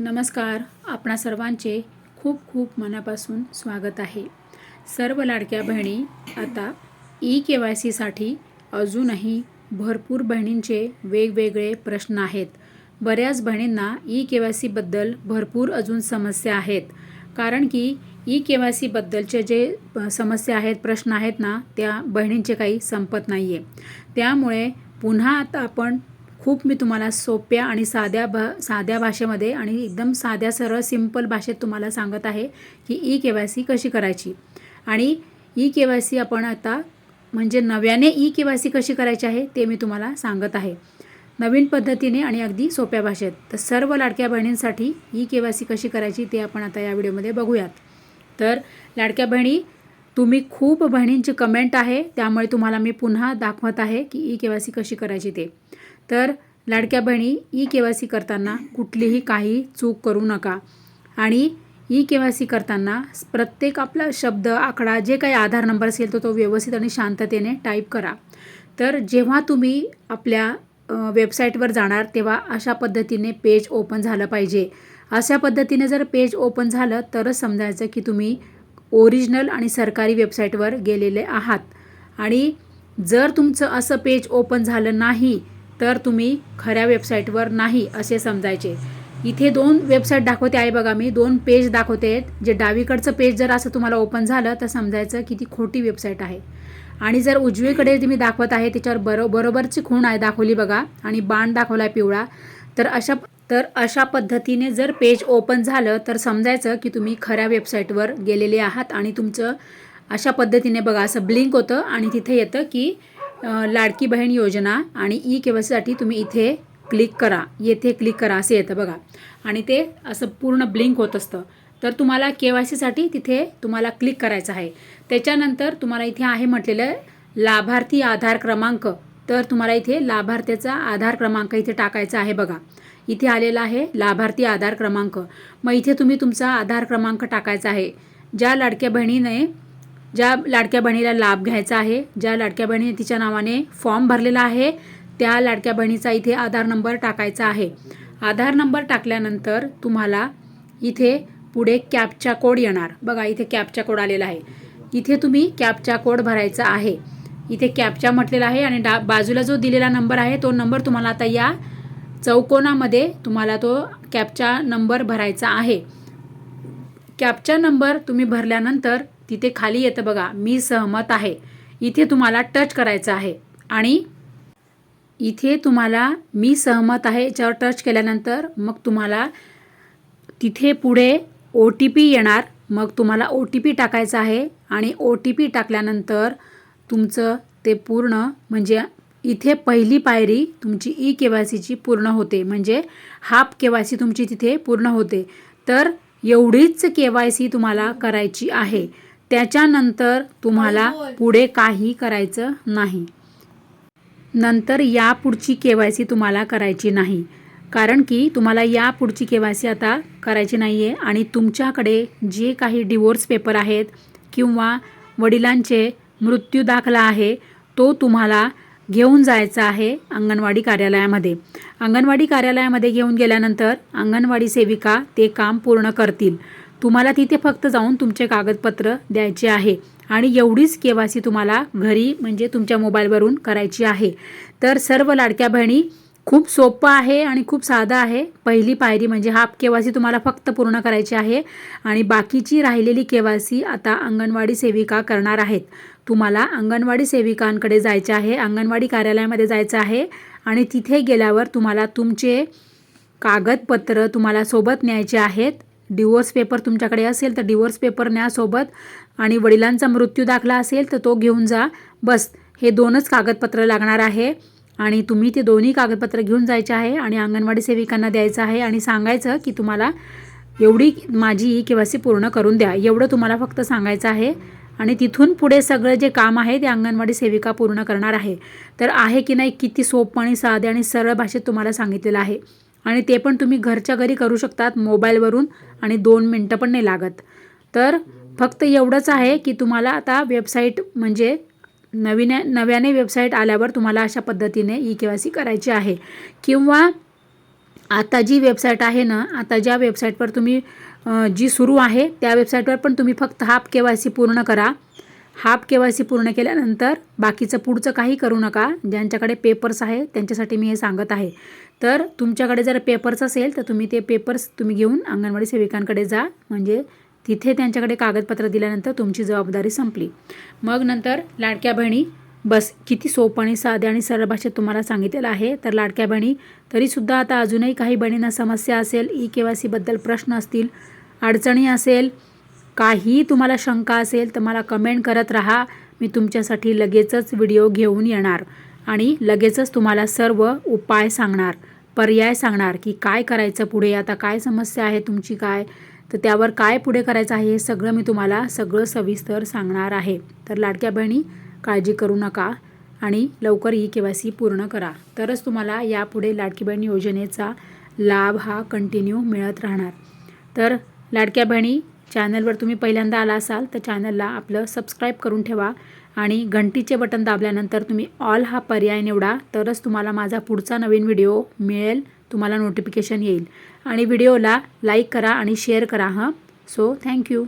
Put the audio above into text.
नमस्कार. आपणा सर्वांचे खूप खूप मनापासून स्वागत आहे. सर्व लाडक्या बहिणी आता ई के वाय सीसाठी अजूनही भरपूर बहिणींचे वेगवेगळे प्रश्न आहेत. बऱ्याच बहिणींना ई के वाय सीबद्दल भरपूर अजून समस्या आहेत. कारण की ई के वाय सीबद्दलचे जे समस्या आहेत प्रश्न आहेत ना त्या बहिणींचे काही संपत नाही आहे त्यामुळे पुन्हा आता आपण खूप मी तुम्हाला सोप्या आणि साध्या भा साध्या भाषेमध्ये आणि एकदम साध्या सरळ सिंपल भाषेत तुम्हाला सांगत आहे की ई के वाय सी कशी करायची. आणि ई के वाय सी आपण आता म्हणजे नव्याने ई के वाय सी कशी करायची आहे ते मी तुम्हाला सांगत आहे. नवीन पद्धतीने आणि अगदी सोप्या भाषेत. तर सर्व लाडक्या बहिणींसाठी ई के वाय सी कशी करायची ते आपण आता या व्हिडिओमध्ये बघूयात. तर लाडक्या बहिणी तुम्ही खूप बहिणींची कमेंट आहे त्यामुळे तुम्हाला मी पुन्हा दाखवत आहे की ई के वाय सी कशी करायची ते. तर लाडक्या बहिणी ई के वाय सी करताना कुठलीही काही चूक करू नका. आणि ई के वाय सी करताना प्रत्येक आपला शब्द आकडा जे काही आधार नंबर असेल तो तो व्यवस्थित आणि शांततेने टाईप करा. तर जेव्हा तुम्ही आपल्या वेबसाईटवर जाणार तेव्हा अशा पद्धतीने पेज ओपन झालं पाहिजे. अशा पद्धतीने जर पेज ओपन झालं तरच समजायचं की तुम्ही ओरिजिनल आणि सरकारी वेबसाईटवर गेलेले आहात. आणि जर तुमचं असं पेज ओपन झालं नाही तर तुम्ही खऱ्या वेबसाईटवर नाही असे समजायचे. इथे दोन वेबसाईट दाखवते आहे बघा मी. दोन पेज दाखवते. जे डावीकडचं पेज जर असं तुम्हाला ओपन झालं तर समजायचं की ती खोटी वेबसाईट आहे. आणि जर उजवीकडे जी मी दाखवत आहे त्याच्यावर बरो बरोबरची खूण आहे दाखवली बघा. आणि बाण दाखवला आहे पिवळा. तर अशा तर अशा पद्धतीने जर पेज ओपन झालं तर समजायचं की तुम्ही खऱ्या वेबसाईटवर गेलेले आहात. आणि तुमचं अशा पद्धतीने बघा असं ब्लिंक होतं. आणि तिथे येतं की लाडकी बहीण योजना आणि ई के साठी तुम्ही इथे क्लिक करा. येथे क्लिक करा. असं येतं बघा. आणि ते असं पूर्ण ब्लिंक होत असतं. तर तुम्हाला के वाय सीसाठी तिथे तुम्हाला क्लिक करायचं आहे. त्याच्यानंतर तुम्हाला इथे आहे म्हटलेलं लाभार्थी आधार क्रमांक. तर तुम्हाला इथे लाभार्थ्याचा आधार क्रमांक इथे टाकायचा आहे बघा. इथे आलेला आहे लाभार्थी आधार क्रमांक. मग इथे तुम्ही तुमचा आधार क्रमांक टाकायचा आहे. ज्या लाडक्या बहिणीने ज्या लाडक्या बहिणीला लाभ घ्यायचा आहे ज्या लाडक्या बहिणीने तिच्या नावाने फॉर्म भरलेला आहे त्या लाडक्या बहिणीचा इथे आधार नंबर टाकायचा आहे. आधार नंबर टाकल्यानंतर तुम्हाला इथे पुढे कॅपचा कोड येणार. बघा इथे कॅपचा कोड आलेला आहे. इथे तुम्ही कॅपचा कोड भरायचा आहे. इथे कॅपचा म्हटलेला आहे आणि डा बाजूला जो दिलेला नंबर आहे तो नंबर तुम्हाला आता या चौकोनामध्ये तुम्हाला तो कॅपचा नंबर भरायचा आहे. कॅपचा नंबर तुम्ही भरल्यानंतर तिथे खाली येतं बघा मी सहमत आहे. इथे तुम्हाला टच करायचं आहे. आणि इथे तुम्हाला मी सहमत आहे याच्यावर टच केल्यानंतर मग तुम्हाला तिथे पुढे ओ टी पी येणार. मग तुम्हाला ओ टी पी टाकायचा आहे आणि ओ टी पी टाकल्यानंतर तुमचं ते पूर्ण म्हणजे इथे पहिली पायरी तुमची ई के वाय सीची पूर्ण होते. म्हणजे हाफ के वाय सी तुमची तिथे पूर्ण होते. तर एवढीच के वाय सी तुम्हाला करायची आहे. त्याच्यानंतर तुम्हाला पुढे काही करायचं नाही. नंतर या पुढची के वाय सी तुम्हाला करायची नाही. कारण की तुम्हाला या पुढची के वाय सी आता करायची नाही आहे आणि तुमच्याकडे जे काही डिवोर्स पेपर आहेत किंवा वडिलांचे मृत्यू दाखला आहे तो तुम्हाला घेऊन जायचा आहे अंगणवाडी कार्यालयामध्ये. अंगणवाडी कार्यालयामध्ये घेऊन गेल्यानंतर अंगणवाडी सेविका ते काम पूर्ण करतील. तुम्हाला तिथे फक्त जाऊन तुमचे कागदपत्र द्यायचे आहे. आणि एवढीच के वाय सी तुम्हाला घरी म्हणजे तुमच्या मोबाईलवरून करायची आहे. तर सर्व लाडक्या बहिणी खूप सोपं आहे आणि खूप साधं आहे. पहिली पायरी म्हणजे हाफ के वाय सी तुम्हाला फक्त पूर्ण करायची आहे. आणि बाकीची राहिलेली केवासी आता अंगणवाडी सेविका करणार आहेत. तुम्हाला अंगणवाडी सेविकांकडे जायचे आहे अंगणवाडी कार्यालयामध्ये जायचं आहे. आणि तिथे गेल्यावर तुम्हाला तुमचे कागदपत्र तुम्हाला सोबत न्यायचे आहेत. डिवोर्स पेपर तुमच्याकडे असेल तर डिवोर्स पेपर न्या सोबत आणि वडिलांचा मृत्यू दाखला असेल तर तो घेऊन जा. बस हे दोनच कागदपत्र लागणार आहे आणि तुम्ही ते दोन्ही कागदपत्र घेऊन जायचे आहे आणि अंगणवाडी सेविकांना द्यायचं आहे आणि सांगायचं की तुम्हाला एवढी माझी ई केवायसी पूर्ण करून द्या. एवढं तुम्हाला फक्त सांगायचं आहे आणि तिथून पुढे सगळं जे काम आहे ते अंगणवाडी सेविका पूर्ण करणार आहे. तर आहे की नाही किती सोपं आणि साधे आणि सरळ भाषेत तुम्हाला सांगितलेलं आहे. आणि ते पण तुम्ही घरच्या घरी करू शकतात मोबाईलवरून आणि दोन मिनटं पण नाही लागत. तर फक्त एवढंच आहे की तुम्हाला आता वेबसाईट म्हणजे नवीन नव्याने वेबसाईट आल्यावर तुम्हाला अशा पद्धतीने ई के वाय सी करायची आहे. किंवा आता जी वेबसाईट आहे ना आता ज्या वेबसाईटवर तुम्ही जी सुरू आहे त्या वेबसाईटवर पण तुम्ही फक्त हाफ के वाय सी पूर्ण करा. हाफ के वाय सी पूर्ण केल्यानंतर बाकीचं पुढचं काही करू नका. ज्यांच्याकडे पेपर्स आहे त्यांच्यासाठी मी हे सांगत आहे. तर तुमच्याकडे जर पेपर्स असेल तर तुम्ही ते पेपर्स तुम्ही घेऊन अंगणवाडी सेविकांकडे जा. म्हणजे तिथे त्यांच्याकडे कागदपत्र दिल्यानंतर तुमची जबाबदारी संपली. मग नंतर लाडक्या बहिणी बस किती सोपं आणि साधे आणि सरळ भाषेत तुम्हाला सांगितलेलं आहे. तर लाडक्या बहिणी तरीसुद्धा आता अजूनही काही बहिणींना समस्या असेल ई के वाय सीबद्दल प्रश्न असतील अडचणी असेल काही तुम्हाला शंका असेल तर मला कमेंट करत राहा. मी तुमच्यासाठी लगेचच व्हिडिओ घेऊन येणार आणि लगेचच तुम्हाला सर्व उपाय सांगणार पर्याय सांगणार की काय करायचं पुढे आता काय समस्या आहे तुमची काय? तर त्यावर काय पुढे करायचं आहे हे सगळं मी तुम्हाला सगळं सविस्तर सांगणार आहे. तर लाडक्या बहिणी काळजी करू नका आणि लवकर ई के वाय सी पूर्ण करा. तरच तुम्हाला यापुढे लाडकी बहीण योजनेचा लाभ हा कंटिन्यू मिळत राहणार. तर लाडक्या बहिणी चॅनलवर तुम्ही पहिल्यांदा आला असाल तर चॅनलला आपलं सबस्क्राईब करून ठेवा आणि घंटीचे बटन दाबल्यानंतर तुम्ही ऑल हा पर्याय निवडा तरच तुम्हाला माझा पुढचा नवीन व्हिडिओ मिळेल तुम्हाला नोटिफिकेशन येईल. आणि व्हिडिओला लाईक करा आणि शेअर करा हां? So thank you